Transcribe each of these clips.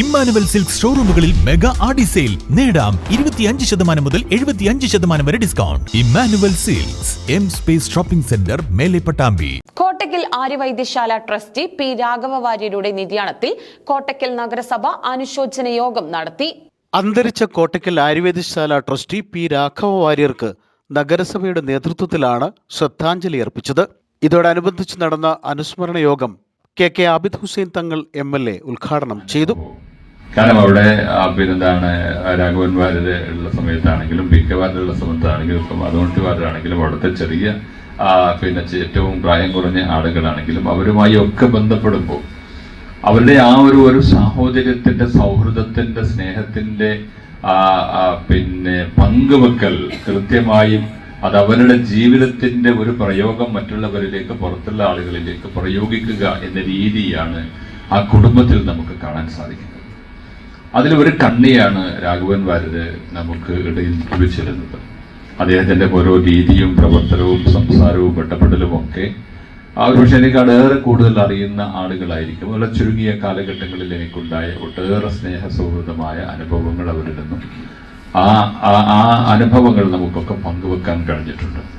Emmanuel silk ഷോറൂമുകളിൽ mega Aadi sale. നേടാം ഇരുപത്തിയഞ്ച് ശതമാനം മുതൽ എഴുപത്തിയഞ്ച് ശതമാനം വരെ discount Emmanuel silks M space shopping centre മേലെ പട്ടാമ്പി. കോട്ടയ്ക്കൽ ആര്യവൈദ്യശാല ട്രസ്റ്റി പി രാഘവ വാര്യരുടെ നിര്യാണത്തിൽ കോട്ടയ്ക്കൽ നഗരസഭ അനുശോചന യോഗം നടത്തി. അന്തരിച്ച കോട്ടയ്ക്കൽ ആയുർവേദശാല ട്രസ്റ്റി പി രാഘവ വാര്യർക്ക് നഗരസഭയുടെ നേതൃത്വത്തിലാണ് ശ്രദ്ധാഞ്ജലി അർപ്പിച്ചത്. ഇതോടനുബന്ധിച്ച് നടന്ന അനുസ്മരണ യോഗം K K Abid Hussain Thangal M L A ഉദ്ഘാടനം ചെയ്തു. കാരണം അവിടെ പിന്നെന്താണ് രാഘവൻ വാര്യര് ഉള്ള സമയത്താണെങ്കിലും പി കെ സമയത്താണെങ്കിലും ഇപ്പം വാര്യരാണെങ്കിലും അവിടുത്തെ ചെറിയ പിന്നെ ഏറ്റവും പ്രായം കുറഞ്ഞ ആളുകളാണെങ്കിലും അവരുമായി ഒക്കെ ബന്ധപ്പെടുമ്പോൾ അവരുടെ ആ ഒരു ഒരു സ്നേഹത്തിന്റെ ആ, ആ, പിന്നെ പങ്കുവെക്കൽ കൃത്യമായും അത് അവരുടെ ജീവിതത്തിന്റെ ഒരു പ്രയോഗം മറ്റുള്ളവരിലേക്ക് പുറത്തുള്ള ആളുകളിലേക്ക് പ്രയോഗിക്കുക എന്ന രീതിയാണ് ആ കുടുംബത്തിൽ നമുക്ക് കാണാൻ സാധിക്കുന്നത്. അതിൽ ഒരു കണ്ണിയാണ് രാഘവൻ വാര്യര് നമുക്ക് ഇടയിൽ ലഭിച്ചിരുന്നത് അദ്ദേഹത്തിന്റെ ഓരോ രീതിയും പ്രവർത്തനവും സംസാരവും ഇടപെടലും ഒക്കെ ആ ഒരു പക്ഷേ എനിക്ക് ഏറെ കൂടുതൽ അറിയുന്ന ആളുകളായിരിക്കും. വളരെ ചുരുങ്ങിയ കാലഘട്ടങ്ങളിൽ എനിക്കുണ്ടായ ഒട്ടേറെ സ്നേഹ സൗഹൃദമായ അനുഭവങ്ങൾ അവരിൽ നിന്നും ആ ആ- അനുഭവങ്ങൾ നമുക്കൊക്കെ പങ്കുവെക്കാൻ കഴിഞ്ഞിട്ടുണ്ട്.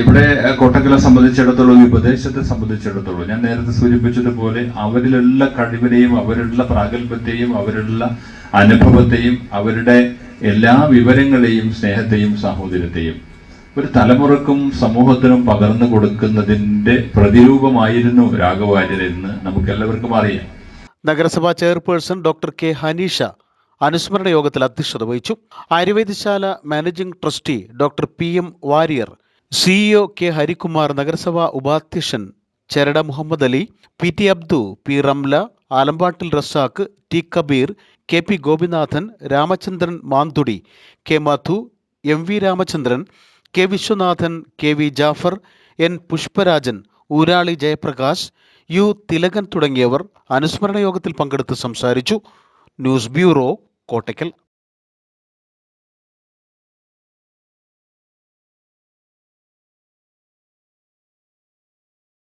ഇവിടെ കോട്ടക്കലെ സംബന്ധിച്ചിടത്തോളം ഈ പ്രദേശത്തെ സംബന്ധിച്ചിടത്തോളം ഞാൻ നേരത്തെ സൂചിപ്പിച്ചതുപോലെ അവരിലുള്ള കഴിവിനെയും അവരിലുള്ള പ്രാഗൽഭ്യത്തെയും അവരിലുള്ള അനുഭവത്തെയും അവരുടെ എല്ലാ വിവരങ്ങളെയും സ്നേഹത്തെയും സാഹോദര്യത്തെയും ഒരു തലമുറക്കും സമൂഹത്തിനും പകർന്നു കൊടുക്കുന്നതിന്റെ പ്രതിരൂപമായിരുന്നു രാഘവാര്യർ എന്ന് നമുക്ക് എല്ലാവർക്കും അറിയാം. നഗരസഭാ ചെയർപേഴ്സൺ ഡോക്ടർ കെ ഹനീഷ അനുസ്മരണ യോഗത്തിൽ അധ്യക്ഷത വഹിച്ചു. Ayurvedasala managing trustee doctor P M Warrier CEO K Harikumar നഗരസഭാ ഉപാധ്യക്ഷൻ ചരട Muhammad Ali P T Abdu P Ramla Alambattil Razak T Kabeer K P Gopinathan Ramachandran Manthudi K Madhu M V Ramachandran K Viswanathan K V Jafar N Pushparajan Urali Jayaprakash U Thilakan തുടങ്ങിയവർ അനുസ്മരണ യോഗത്തിൽ പങ്കെടുത്ത് സംസാരിച്ചു. News bureau Kottakkal.